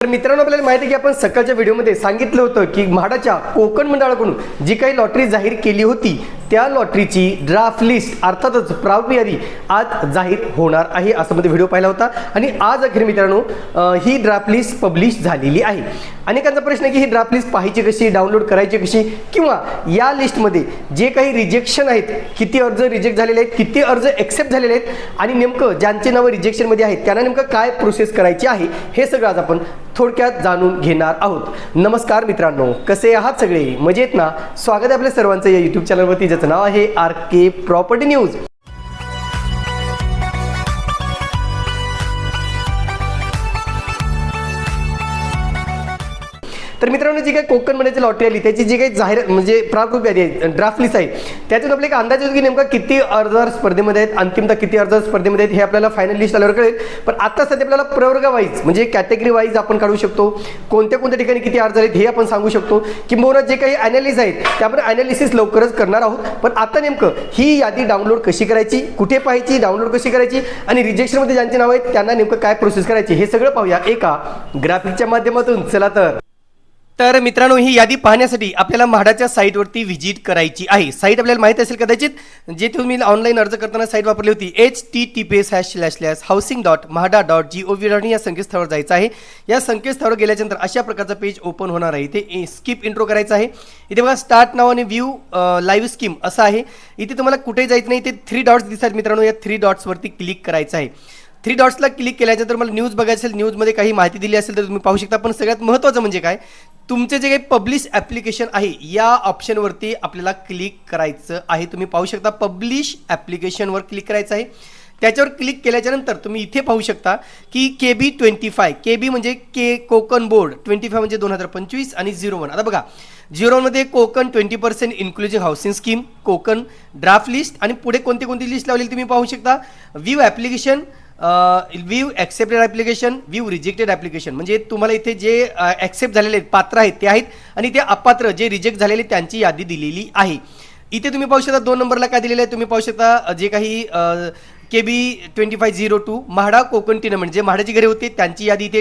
तर मित्रांनो आपल्याला माहिती आहे की आपण सकाळच्या व्हिडिओमध्ये सांगितलं होतं की म्हाडाच्या कोकण मंडळाकडून जी काही लॉटरी जाहीर केली होती त्या लॉटरीची ड्राफ्ट लिस्ट अर्थातच प्राप्य यादी आज जाहीर होणार आहे असं मध्ये व्हिडिओ पाहिला होता. आणि आज अखेर मित्रांनो ही ड्राफ्ट लिस्ट पब्लिश झालेली आहे. अनेकांचा प्रश्न आहे की ही ड्राफ्ट लिस्ट पाहायची कशी डाउनलोड करायची कशी किंवा या लिस्टमध्ये जे काही रिजेक्शन आहेत किती अर्ज रिजेक्ट झालेले आहेत किती अर्ज एक्सेप्ट झालेले आहेत आणि नेमकं ज्यांचे नावं रिजेक्शनमध्ये आहेत त्यांना नेमकं काय प्रोसेस करायची आहे हे सगळं आज आपण थोडक्यात जाणून घेणार आहोत. नमस्कार मित्रांनो कसे आहात सगळे? मजेत ना? स्वागत आहे आपल्या सर्वांचं या युट्यूब चॅनलवरती ज्याचं नाव आहे आर के प्रॉपर्टी न्यूज. तर मित्रांनो जी काही कोकणमध्ये लॉटरी आली त्याची जी काही जाहीर म्हणजे प्रारूप यादी आहे ड्राफ्ट लिस्ट आहे त्याच्यात आपल्याला एक अंदाज येतो की नेमका किती अर्जदार स्पर्धेमध्ये आहेत अंतिमता किती अर्जदार स्पर्धेमध्ये आहेत हे आपल्याला फायनल लिस्ट आल्यावर कळेल. पण आता सध्या आपल्याला प्रवर्ग वाईज म्हणजे कॅटेगरी वाईज आपण काढू शकतो कोणत्या कोणत्या ठिकाणी किती अर्ज आहेत हे आपण सांगू शकतो. किंबहुना जे काही अनालिस आहेत ते आपण अनालिसिस लवकरच करणार आहोत. पण आता नेमकं ही यादी डाउनलोड कशी करायची कुठे पाहायची डाउनलोड कशी करायची आणि रिजेक्शनमध्ये ज्यांचे नाव आहेत त्यांना नेमकं काय प्रोसेस करायची हे सगळं पाहूया एका ग्राफिकच्या माध्यमातून. चला तर. तर मित्रांनो ही यादी पाहण्यासाठी आपल्याला म्हाडाच्या साईटवरती व्हिजिट करायची आहे. साईट आपल्याला माहिती असेल कदाचित जे तुम्ही ऑनलाईन अर्ज करताना साईट वापरली होती H T T P S hash slash slash housing dot MHADA dot G O V dot या संकेतस्थळावर जायचं आहे. या संकेतस्थळावर गेल्याच्यानंतर अशा प्रकारचं पेज ओपन होणार आहे. इथे स्किप इंट्रो करायचं आहे. इथे बघा स्टार्ट नाव आणि व्ह्यू लाईव्ह स्कीम असं आहे. इथे तुम्हाला कुठे जायचं नाही इथे थ्री डॉट्स दिसतात मित्रांनो. या थ्री डॉट्सवरती क्लिक करायचं आहे. थ्री डॉट्सला क्लिक केल्यानंतर मला न्यूज बघायचं असेल न्यूजमध्ये काही माहिती दिली असेल तर तुम्ही पाहू शकता. पण सगळ्यात महत्त्वाचं म्हणजे काय? तुमचे जे काही पब्लिश ॲप्लिकेशन आहे या ऑप्शनवरती आपल्याला क्लिक करायचं आहे. तुम्ही पाहू शकता पब्लिश ॲप्लिकेशनवर क्लिक करायचं आहे. त्याच्यावर क्लिक केल्याच्यानंतर तुम्ही इथे पाहू शकता की के B twenty five K B म्हणजे K Konkan board twenty five म्हणजे दोन हजार पंचवीस आणि झिरो वन आता बघा झिरो वनमध्ये Konkan twenty percent inclusive housing scheme Konkan draft list आणि पुढे कोणती कोणती लिस्ट लावलेली तुम्ही पाहू शकता? View application view accepted application view rejected application म्हणजे तुम्हाला इथे जे ॲक्सेप्ट झालेले आहेत पात्र आहेत ते आहेत आणि ते अपात्र जे रिजेक्ट झालेले त्यांची यादी दिलेली आहे. इथे तुम्ही पाहू शकता दोन नंबरला काय दिलेलं आहे तुम्ही पाहू शकता जे काही K B twenty five zero two MHADA Konkan टीनं जे म्हाडाची घरे होती त्यांची यादी इथे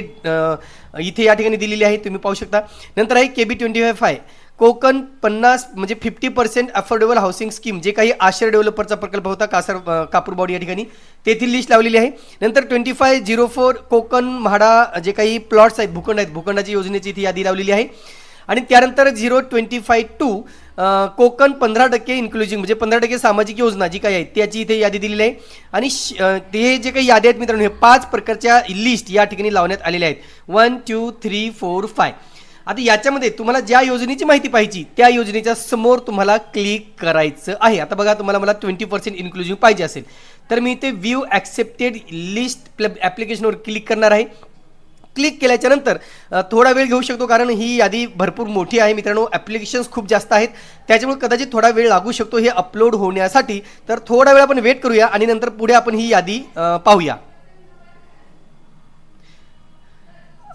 इथे या ठिकाणी दिलेली आहे तुम्ही पाहू शकता. नंतर आहे K B twenty five five Konkan पन्नास म्हणजे fifty percent affordable housing scheme जे काही आशर डेव्हलपरचा प्रकल्प होता कासर कापूरबावडी या ठिकाणी तेथील लिस्ट लावलेली आहे. नंतर twenty five zero four Konkan MHADA जे काही प्लॉट्स आहेत भूखंड आहेत भूखंडाची योजनेची ती यादी लावलेली आहे. आणि त्यानंतर zero twenty five two Konkan पंधरा टक्के इन्क्लुजिंग म्हणजे पंधरा टक्के सामाजिक योजना जी काही आहे त्याची इथे यादी दिलेली आहे. आणि श- जे काही यादी आहेत मित्रांनो हे पाच प्रकारच्या लिस्ट या ठिकाणी लावण्यात आलेल्या आहेत. One two three four five आता याच्यामध्ये तुम्हाला ज्या योजनेची माहिती पाहिजे त्या योजनेच्या समोर तुम्हाला क्लिक करायचं आहे. आता बघा तुम्हाला मला ट्वेंटी पर्सेंट इन्क्लुझिव्ह पाहिजे असेल. तर मी इथे व्ह्यू ॲक्सेप्टेड लिस्ट ॲप्लिकेशनवर क्लिक करणार आहे. क्लिक केल्याच्यानंतर थोडा वेळ घेऊ शकतो कारण ही यादी भरपूर मोठी आहे. मित्रांनो ॲप्लिकेशन्स खूप जास्त आहेत. त्याच्यामुळे कदाचित थोडा वेळ लागू शकतो हे अपलोड होण्यासाठी. तर थोडा वेळ आपण वेट करूया आणि नंतर पुढे आपण ही यादी पाहूया.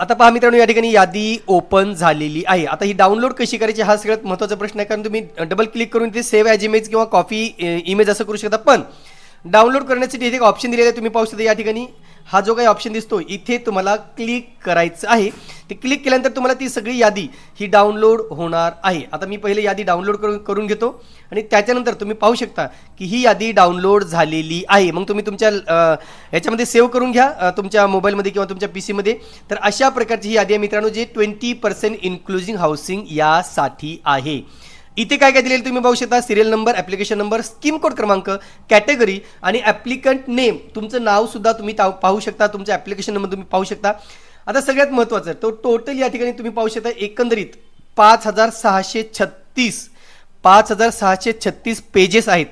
आता पहा मित्रांनो या ठिकाणी यादी ओपन झालेली आहे. आता ही डाउनलोड कशी करायची हा सगळ्यात महत्त्वाचा प्रश्न आहे कारण तुम्ही डबल क्लिक करून ते सेव्ह ॲज इमेज किंवा कॉपी इमेज असं करू शकता. पण डाउनलोड करण्यासाठी इथे एक ऑप्शन दिलेलं आहे. तुम्ही पाहू शकता या ठिकाणी. हा जो काही ऑप्शन दिसतो इथे तुम्हाला क्लिक करायचं आहे. ते क्लिक केल्यानंतर तुम्हाला ती सगळी यादी ही डाउनलोड होणार आहे. आता मी पहिले यादी डाउनलोड करून करून घेतो. आणि त्याच्यानंतर तुम्ही पाहू शकता की ही यादी डाउनलोड झालेली आहे. मग तुम्ही तुमच्या याच्यामध्ये सेव्ह करून घ्या तुमच्या मोबाईलमध्ये किंवा तुमच्या पी सीमध्ये तर अशा प्रकारची ही यादी आहे मित्रांनो जे ट्वेंटी पर्सेंट इन्क्लुझिंग हाऊसिंग यासाठी आहे. इथे काय काय दिलेलं तुम्ही पाहू शकता? Serial number application number scheme code क्रमांक कॅटेगरी आणि ॲप्लिकंट नेम तुमचं नावसुद्धा तुम्ही ताव- पाहू शकता तुमचं ॲप्लिकेशन नंबर तुम्ही पाहू शकता. आता सगळ्यात महत्त्वाचं तो टोटल या ठिकाणी तुम्ही पाहू शकता एकंदरीत पाच हजार सहाशे छत्तीस पाच हजार सहाशे छत्तीस पेजेस आहेत.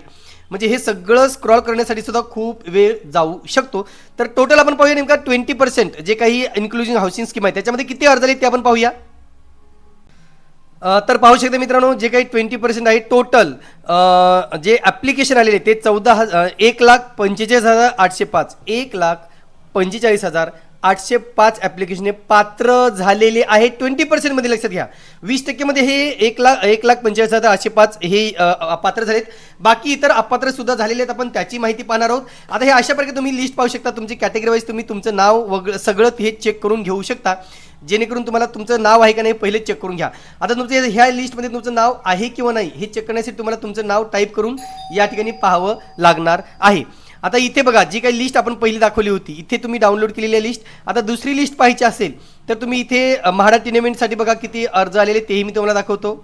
म्हणजे हे सगळं स्क्रॉल करण्यासाठी सुद्धा खूप वेळ जाऊ शकतो. तर टोटल आपण पाहूया नेमका ट्वेंटी पर्सेंट जे काही इन्क्लुझिंग हाऊसिंग स्कीम आहे त्याच्यामध्ये किती अर्ज आले ते आपण पाहूया. तर पाहू शकता मित्रांनो जे काही ट्वेंटी पर्सेंट आहे टोटल जे ॲप्लिकेशन आलेले ते चौदा हजार एक लाख पंचेचाळीस हजार आठशे पाच. एक लाख पंचेचाळीस हजार आठशे पाच ॲप्लिकेशनने पात्र झालेले आहे. ट्वेंटी पर्सेंटमध्ये लक्षात घ्या. वीस टक्केमध्ये हे एक लाख एक लाख पंचेचाळीस हजार आठशे पाच हे पात्र झालेत. बाकी इतर अपात्रसुद्धा झालेले आहेत. आपण त्याची माहिती पाहणार आहोत. आता हे अशा प्रकारे तुम्ही लिस्ट पाहू शकता. तुमची कॅटेगरी वाईज तुम्ही तुमचं नाव वगळं सगळं हे चेक करून घेऊ शकता. जेणेकरून तुम्हाला तुमचं नाव आहे का नाही पहिले चेक करून घ्या. आता तुमचं ह्या लिस्टमध्ये तुमचं नाव आहे किंवा नाही हे चेक करण्यासाठी तुम्हाला तुमचं नाव टाईप करून या ठिकाणी पाहावं लागणार आहे. आता इथे बघा जी काही लिस्ट आपण पहिली दाखवली होती इथे तुम्ही डाउनलोड केलेली आहे लिस्ट आता दुसरी लिस्ट पाहायची असेल तर तुम्ही इथे म्हाडा टिनेमेंटसाठी बघा किती अर्ज आलेले तेही मी तुम्हाला दाखवतो.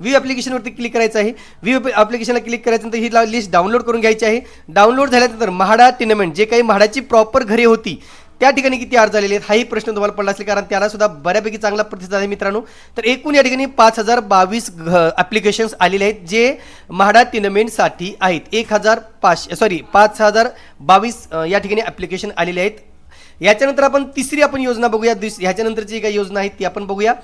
व्ह्यू ॲप्लिकेशनवरती क्लिक करायचं आहे. व्ह्यू ॲप्लिकेशनला क्लिक करायचं ही लिस्ट डाउनलोड करून घ्यायची आहे. डाउनलोड झाल्यानंतर म्हाडा टिनेमेंट जे काही म्हाडाची प्रॉपर घरे होती त्या ठिकाणी किती अर्ज आलेले आहेत हाही प्रश्न तुम्हाला पडला असेल कारण त्याला सुद्धा बऱ्यापैकी चांगला प्रतिसाद आहे मित्रांनो. तर एकूण या ठिकाणी पाच हजार बावीस ॲप्लिकेशन्स आलेले आहेत जे म्हाडा टिनमेंटसाठी आहेत. एक हजार पाचशे सॉरी पाच हजार बावीस या ठिकाणी ॲप्लिकेशन आलेले आहेत. याच्यानंतर आपण तिसरी आपण योजना बघूया दुस ह्याच्यानंतरची काही योजना आहेत ती आपण बघूया.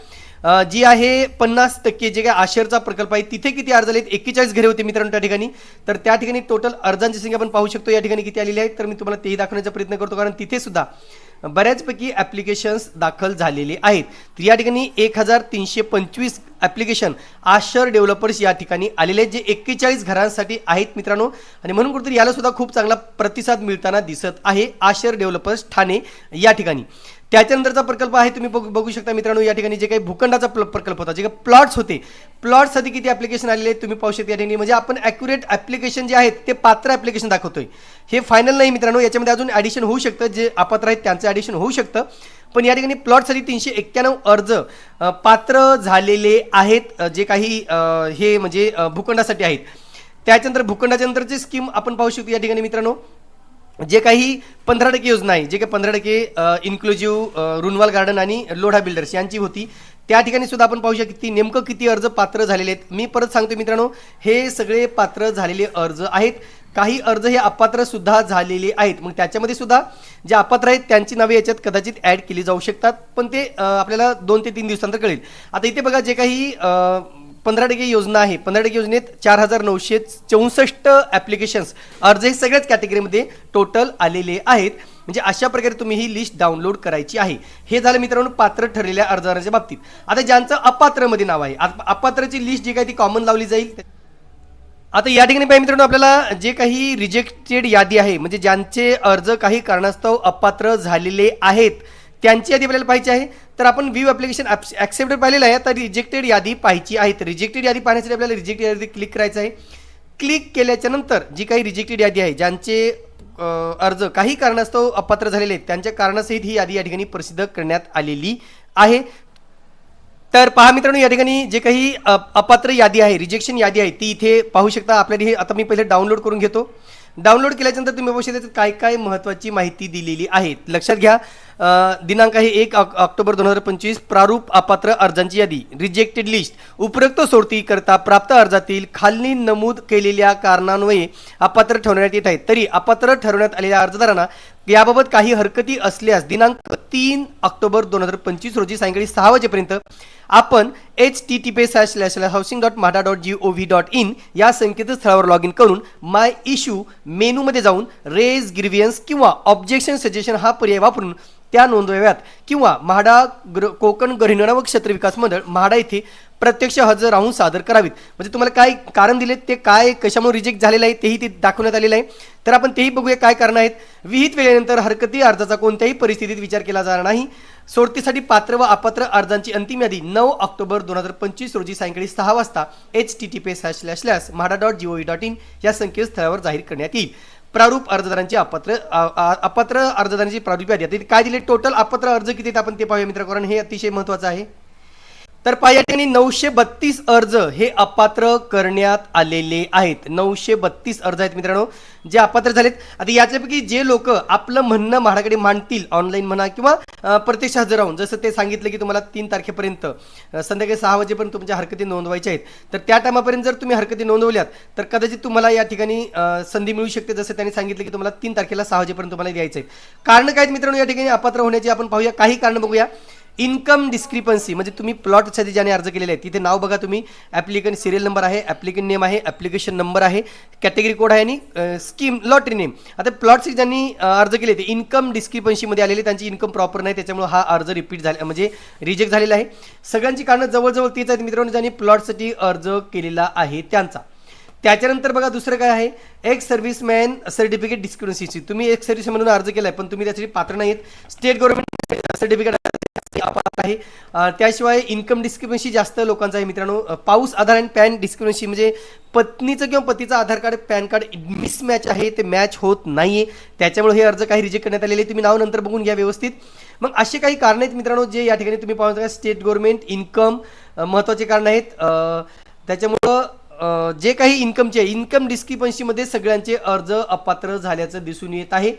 जी आहे पन्नास टक्के जे काही आशेरचा प्रकल्प आहे तिथे किती अर्ज आलेत? एक्केचाळीस घरे होते मित्रांनो त्या ठिकाणी. तर त्या ठिकाणी टोटल अर्जांची संख्या आपण पाहू शकतो या ठिकाणी किती आलेली आहे तर मी तुम्हाला तेही दाखवण्याचा प्रयत्न करतो कारण तिथे सुद्धा बऱ्याचपैकी ॲप्लिकेशन्स दाखल झालेले आहेत. तर या ठिकाणी एक हजार तीनशे पंचवीस ॲप्लिकेशन आशर डेव्हलपर्स या ठिकाणी आलेले आहेत जे एक्केचाळीस घरांसाठी आहेत मित्रांनो. आणि म्हणून कुठेतरी याला सुद्धा खूप चांगला प्रतिसाद मिळताना दिसत आहे आशर डेव्हलपर्स ठाणे या ठिकाणी. त्याच्यानंतरचा प्रकल्प आहे तुम्ही बघू बघू शकता मित्रांनो या ठिकाणी जे काही भूखंडाचा प्रकल्प होता जे काही प्लॉट्स होते. प्लॉट्ससाठी किती ॲप्लिकेशन आलेले आहेत तुम्ही पाहू शकता या ठिकाणी. म्हणजे आपण ॲक्युरेट ॲप्लिकेशन जे आहेत ते पात्र ॲप्लिकेशन दाखवतोय. हे फायनल नाही मित्रांनो याच्यामध्ये अजून ॲडिशन होऊ शकतं जे अपात्र आहेत त्यांचं ॲडिशन होऊ शकतं. पण या ठिकाणी प्लॉटसाठी तीनशे एक्क्याण्णव अर्ज पात्र झालेले आहेत जे काही हे म्हणजे भूखंडासाठी आहेत. त्याच्यानंतर भूखंडाच्या नंतरची स्कीम आपण पाहू शकतो या ठिकाणी मित्रांनो. जे काही पंधरा टक्के योजना आहे जे काही पंधरा टक्के इन्क्लुझिव्ह रुनवाल गार्डन आणि लोढा बिल्डर्स यांची होती त्या ठिकाणी सुद्धा आपण पाहू शकतो की नेमकं किती अर्ज पात्र झालेले आहेत. मी परत सांगतो मित्रांनो हे सगळे पात्र झालेले अर्ज आहेत. काही अर्ज हे अपात्र सुद्धा झालेले आहेत. मग त्याच्यामध्ये सुद्धा जे अपात्र आहेत त्यांची नावे याच्यात कदाचित ॲड केली जाऊ शकतात. पण ते आपल्याला दोन ते तीन दिवसानंतर कळेल. आता इथे बघा जे काही पंधरा टक्के योजना आहे. पंधरा टक्के योजनेत चार हजार नऊशे चौसष्ट ॲप्लिकेशन्स अर्ज हे सगळ्याच कॅटेगरीमध्ये टोटल आलेले आहेत. म्हणजे अशा प्रकारे तुम्ही ही लिस्ट डाउनलोड करायची आहे. हे झालं मित्रांनो पात्र ठरलेल्या अर्जदारांच्या बाबतीत. आता ज्यांचं अपात्रमध्ये नाव आहे अप- अपात्राची लिस्ट जी काही ती कॉमन लावली जाईल. आता या ठिकाणी पाहिजे मित्रांनो आपल्याला जे काही रिजेक्टेड यादी आहे म्हणजे ज्यांचे अर्ज काही कारणास्तव अपात्र झालेले आहेत त्यांची यादी आपल्याला पाहिजे आहे. तर आपण व्ह्यू ॲप्लिकेशन ॲक्सेप्टेड पाहिलेलं आहे. तर रिजेक्टेड यादी पाहायची आहे. तर रिजेक्टेड यादी पाहण्यासाठी आपल्याला रिजेक्टेड यादी क्लिक करायचं आहे. क्लिक केल्याच्यानंतर जी काही रिजेक्टेड यादी आहे ज्यांचे अर्ज काही कारणास्तव अपात्र झालेले आहेत त्यांच्या कारणासहित ही यादी या ठिकाणी प्रसिद्ध करण्यात आलेली आहे. तर पहा मित्रांनो या ठिकाणी जे काही अपात्र यादी आहे रिजेक्शन यादी आहे ती इथे पाहू शकता. आपल्याला हे आता मी पहिले डाउनलोड करून घेतो. डाउनलोड केल्याच्यानंतर तुम्ही बघू शकता काय काय महत्त्वाची माहिती दिलेली आहे. लक्षात घ्या. दिनांक आहे एक ऑक्टोबर दोन हजार पंचवीस प्रारूप अपात्र अर्जांची यादी रिजेक्टेड लिस्ट उपरोक्त सोडतीकरता प्राप्त अर्जातील खाली नमूद केलेल्या कारणांमुळे अपात्र ठरवण्यात येत आहेत तरी अपात्र ठरवण्यात आलेल्या अर्जदारांना याबाबत काही हरकती असल्यास दिनांक तीन ऑक्टोबर दोन हजार पंचवीस रोजी सायंकाळी सहा वाजेपर्यंत आपण H T T P slash slash housing dot MHADA dot G O V dot in या संकेतस्थळावर लॉग इन करून माय इश्यू मेनूमध्ये जाऊन रेज ग्रिव्हियन्स किंवा ऑब्जेक्शन सजेशन हा पर्याय वापरून त्या नोंदवाव्यात. किंवा म्हाडा ग्र कोकण गृहिणी व क्षेत्र विकास मंडळ म्हाडा येथे प्रत्यक्ष हजर राहून सादर करावीत. म्हणजे तुम्हाला काय कारण दिले ते काय कशामुळे रिजेक्ट झालेलं आहे तेही ते दाखवण्यात आलेलं आहे. तर आपण तेही बघूया काय कारण आहेत. विहित वेळेनंतर हरकती अर्जाचा कोणत्याही परिस्थितीत विचार केला जाणार नाही. सोडतीसाठी पात्र व अपात्र अर्जांची अंतिम यादी नऊ ऑक्टोबर दोन हजार पंचवीस रोजी सायंकाळी सहा वाजता H T T P slash slash MHADA dot G O dot in या संकेतस्थळावर जाहीर करण्यात येईल. प्रारूप अर्जदारांची अपात्र अपत्र अपात्र अर्जदारांची प्रारूप यादी काय दिले? टोटल अपात्र अर्ज किती आपण ते पाहूया मित्र कारण हे अतिशय महत्त्वाचं आहे. तर पहा या ठिकाणी नऊशे बत्तीस अर्ज हे अपात्र करण्यात आलेले आहेत. नऊशे बत्तीस अर्ज आहेत मित्रांनो जे अपात्र झालेत. आता याच्यापैकी जे लोक आपलं म्हणणं म्हाडाकडे मांडतील ऑनलाईन म्हणा किंवा प्रत्यक्ष हजर राहून जसं ते सांगितलं की तुम्हाला तीन तारखेपर्यंत संध्याकाळी सहा वाजेपर्यंत तुमच्या हरकती नोंदवायच्या आहेत. तर त्या टायमापर्यंत जर तुम्ही हरकती नोंदवल्यात तर कदाचित तुम्हाला या ठिकाणी संधी मिळू शकते. जसं त्यांनी सांगितलं की तुम्हाला तीन तारखेला सहा वाजेपर्यंत तुम्हाला द्यायचं आहे. कारण काय आहेत मित्रांनो या ठिकाणी अपात्र होण्याची आपण पाहूया. काही कारण बघूया. इन्कम डिस्क्रिपन्सी म्हणजे तुम्ही प्लॉटसाठी ज्याने अर्ज केलेला आहे तिथे नाव बघा तुम्ही. ॲप्लिकंट सिरियल नंबर आहे ॲप्लिकंट नेम आहे ॲप्लिकेशन नंबर आहे कॅटेगरी कोड आहे आणि स्कीम लॉटरी नेम आता प्लॉटचे ज्यांनी अर्ज केले ते इन्कम डिस्क्रिपन्सीमध्ये आलेले त्यांची इन्कम प्रॉपर नाही त्याच्यामुळे हा अर्ज रिपीट झाला म्हणजे रिजेक्ट झालेला आहे. सगळ्यांची कारणं जवळजवळ तीच आहेत मित्रांनो ज्यांनी प्लॉटसाठी अर्ज केलेला आहे त्यांचा. त्याच्यानंतर बघा दुसरं काय आहे? एक सर्व्हिसमॅन सर्टिफिकेट डिस्क्रिपन्सीची तुम्ही एक सर्व्हिस म्हणून अर्ज केलाय पण तुम्ही त्यासाठी पात्र नाहीत. स्टेट गव्हर्नमेंट सर्टिफिकेट आहे. त्याशिवाय इन्कम डिस्क्रिपन्सी जास्त लोकांचा आहे मित्रांनो. पाऊस आधार आणि पॅन डिस्क्रिपन्सी म्हणजे पत्नीचं किंवा पतीचं Aadhaar card PAN card mismatch आहे ते मॅच होत नाहीये. त्याच्यामुळे हे अर्ज काही रिजेक्ट करण्यात आलेले आहे. तुम्ही नाव नंतर बघून घ्या व्यवस्थित. मग असे काही कारण आहेत मित्रांनो जे या ठिकाणी तुम्ही पाहू शकता. स्टेट गव्हर्नमेंट इन्कम महत्त्वाचे कारण आहेत. त्याच्यामुळं जे काही इन्कमचे आहे इन्कम डिस्क्रिपन्सीमध्ये सगळ्यांचे अर्ज अपात्र झाल्याचं दिसून येत आहे.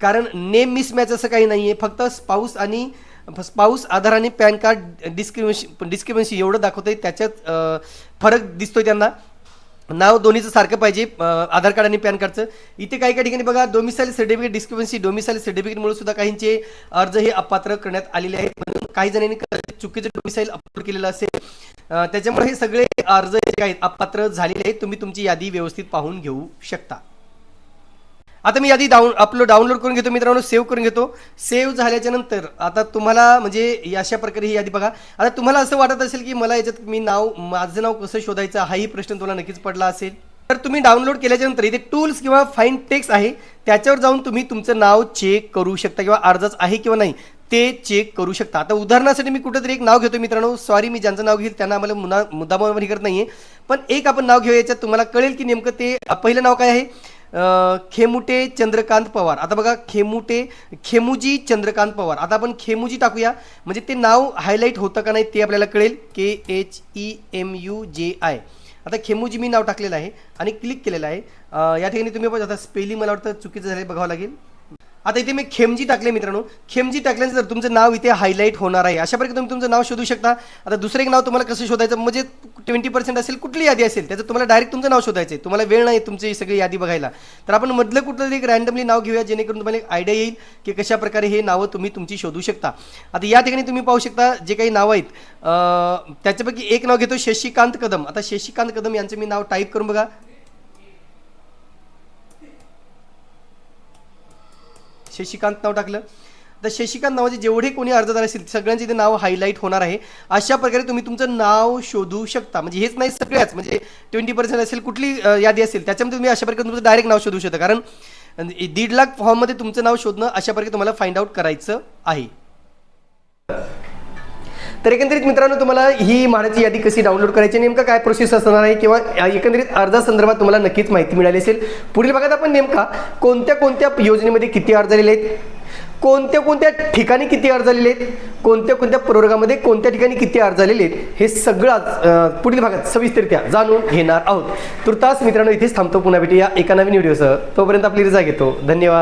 कारण नेम मिसमॅच असं काही नाही आहे फक्त पाऊस आणि स्पाऊस आधार आणि पॅन कार्ड डिस्क्रिमिनेशन डिस्क्रिमिनेशन एवढं दाखवतंय त्याच्यात फरक दिसतोय त्यांना. नाव दोन्हीचं सारखं पाहिजे आधार कार्ड आणि पॅन कार्डचं. इथे काही काही ठिकाणी बघा डोमिसाईल सर्टिफिकेट डिस्क्रिपन्सी डोमिसाईल सर्टिफिकेटमुळे सुद्धा काहींचे अर्ज हे अपात्र करण्यात आलेले आहेत. म्हणून काही जणांनी चुकीचं डोमिसाईल अपलोड केलेलं असेल. त्याच्यामुळे हे सगळे अर्ज जे आहेत अपात्र झालेले आहेत. तुम्ही तुमची यादी व्यवस्थित पाहून घेऊ शकता. आता मी यादी डाऊन आपलं डाउनलोड करून घेतो मित्रांनो सेव्ह करून घेतो. सेव्ह झाल्याच्यानंतर आता तुम्हाला म्हणजे अशा प्रकारे ही यादी बघा. आता तुम्हाला असं वाटत असेल की मला याच्यात मी नाव माझं नाव कसं शोधायचं हाही प्रश्न तुम्हाला नक्कीच पडला असेल. तर तुम्ही डाउनलोड केल्याच्यानंतर इथे टूल्स किंवा फाईन टेक्स आहे त्याच्यावर जाऊन तुम्ही तुमचं नाव चेक करू शकता किंवा अर्जाच आहे किंवा नाही ते चेक करू शकता. आता उदाहरणासाठी मी कुठेतरी एक नाव घेतो मित्रांनो. सॉरी मी ज्यांचं नाव घेईल त्यांना आम्हाला मुना मुद्दामावर करत नाहीये. पण एक आपण नाव घेऊ याच्यात तुम्हाला कळेल की नेमकं ते पहिलं नाव काय आहे? खेमुटे चंद्रकांत पवार. आता बघा खेमुटे खेमुजी चंद्रकांत पवार. आता आपण खेमुजी टाकूया. म्हणजे ते नाव हायलाईट होतं का नाही ते आपल्याला कळेल. K H E M U J I आता खेमुजी मी नाव टाकलेलं आहे आणि क्लिक केलेलं आहे. या ठिकाणी तुम्ही आता स्पेलिंग मला वाटतं चुकीचं झालं बघावं लागेल. आता इथे मी खेमजी टाकले मित्रांनो. खेमजी टाकल्यानंतर तुमचं नाव इथे हायलाईट होणार आहे अशा प्रकारे तुम्ही तुमचं नाव शोधू शकता. आता दुसरं एक नाव तुम्हाला कसं शोधायचं म्हणजे ट्वेंटी पर्सेंट असेल कुठली यादी असेल त्याचं तुम्हाला डायरेक्ट तुमचं नाव शोधायचं आहे तुम्हाला वेळ नाही तुमची ही सगळी यादी बघायला. तर आपण मधलं कुठलं तरी एक रँडमली नाव घेऊया जेणेकरून तुम्हाला एक आयडिया येईल की कशा प्रकारे हे नावं तुम्ही तुमची शोधू शकता. आता या ठिकाणी तुम्ही पाहू शकता जे काही नावं आहेत त्याच्यापैकी एक नाव घेतो शशिकांत कदम. आता शशिकांत कदम यांचं मी नाव टाईप करून बघा. शशिकांत नाव टाकलं. तर शशिकांत नावाचे जेवढे कोणी अर्जदार असतील सगळ्यांचे ते नाव हायलाईट होणार आहे. अशा प्रकारे तुम्ही तुमचं नाव शोधू शकता. म्हणजे हेच नाही सगळ्याच म्हणजे ट्वेंटी पर्सेंट असेल कुठली यादी असेल त्याच्यामध्ये तुम्ही अशा प्रकारे तुमचं डायरेक्ट नाव शोधू शकता. कारण दीड लाख फॉर्ममध्ये तुमचं नाव शोधणं अशा प्रकारे तुम्हाला फाइंड आउट करायचं आहे. तर एकंदरीत मित्रांनो तुम्हाला ही म्हाडाची यादी कशी डाउनलोड करायची नेमका काय प्रोसेस असणार आहे किंवा एकंदरीत अर्जासंदर्भात तुम्हाला नक्कीच माहिती मिळाली असेल. पुढील भागात आपण नेमका कोणत्या कोणत्या योजनेमध्ये किती अर्ज आलेले आहेत? कोणत्या कोणत्या ठिकाणी किती अर्ज आलेले आहेत? कोणत्या कोणत्या प्रवर्गामध्ये कोणत्या ठिकाणी किती अर्ज आलेले आहेत? हे सगळं पुढील भागात सविस्तरित्या जाणून घेणार आहोत. तुर्तास मित्रांनो इथेच थांबतो पुन्हा भेटूया एका नवीन व्हिडिओसह. तोपर्यंत आपली रजा घेतो. धन्यवाद.